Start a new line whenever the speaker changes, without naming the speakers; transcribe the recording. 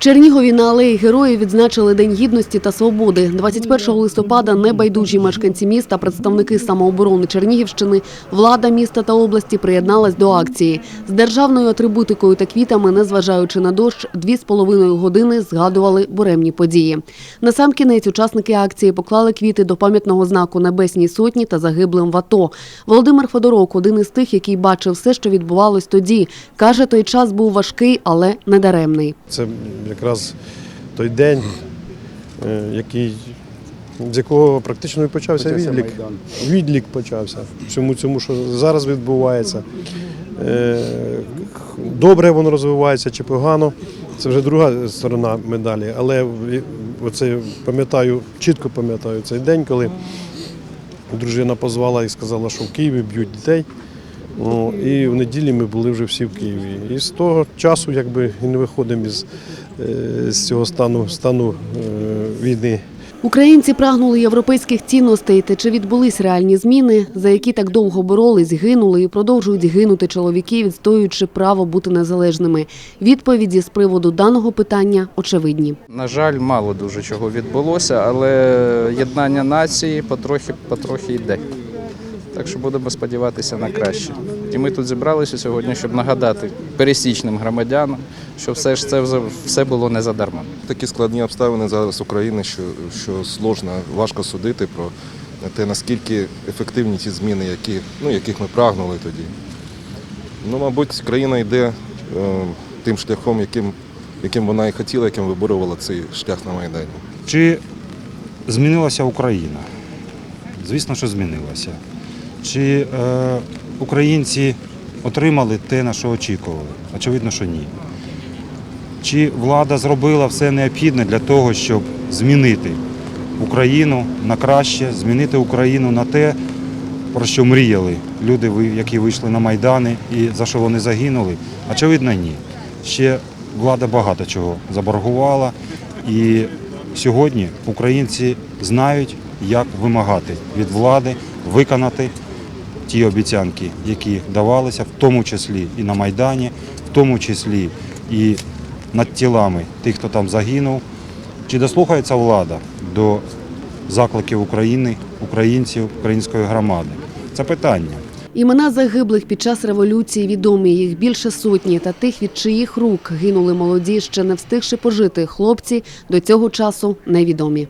Чернігові на алеї героїв відзначили День гідності та свободи. 21 листопада небайдужі мешканці міста, представники самооборони Чернігівщини, влада міста та області приєдналась до акції. З державною атрибутикою та квітами, незважаючи на дощ, дві з половиною години згадували буремні події. Насамкінець учасники акції поклали квіти до пам'ятного знаку Небесній сотні та загиблим в АТО. Володимир Федорок, один із тих, який бачив все, що відбувалось тоді, каже, той час був важкий, але недаремний.
Це якраз той день, е, який, з якого практично і почався, відлік. Відлік почався всьому цьому, що зараз відбувається. Е, Добре воно розвивається чи погано. Це вже друга сторона медалі. Але оце пам'ятаю, чітко пам'ятаю цей день, коли дружина позвала і сказала, що в Києві б'ють дітей. Ну, і в неділі ми були вже всі в Києві. І з того часу якби і не виходимо із, з цього стану, стану е, війни.
Українці прагнули європейських цінностей. Та чи відбулись реальні зміни, за які так довго боролись, гинули і продовжують гинути чоловіки, відстоюючи право бути незалежними? Відповіді з приводу даного питання очевидні.
На жаль, мало дуже чого відбулося, але єднання нації потрохи, потрохи йде. Так що будемо сподіватися на краще. І ми тут зібралися сьогодні, щоб нагадати пересічним громадянам, що все ж це все було не задарма.
Такі складні обставини зараз України, що, що сложно, важко судити про те, наскільки ефективні ті зміни, які, ну, яких ми прагнули тоді. Ну, мабуть, країна йде е, тим шляхом, яким, яким вона і хотіла, яким виборювала цей шлях на Майдані.
Чи змінилася Україна? Звісно, що змінилася. Чи е, українці отримали те, на що очікували? Очевидно, що ні. Чи влада зробила все необхідне для того, щоб змінити Україну на краще, змінити Україну на те, про що мріяли люди, які вийшли на Майдани і за що вони загинули? Очевидно, ні. Ще влада багато чого заборгувала. І сьогодні українці знають, як вимагати від влади виконати ті обіцянки, які давалися, в тому числі і на Майдані, в тому числі і над тілами тих, хто там загинув. Чи дослухається влада до закликів України, українців, української громади? Це питання.
Імена загиблих під час революції відомі. Їх більше сотні. Та тих, від чиїх рук гинули молоді, ще не встигши пожити хлопці, до цього часу невідомі.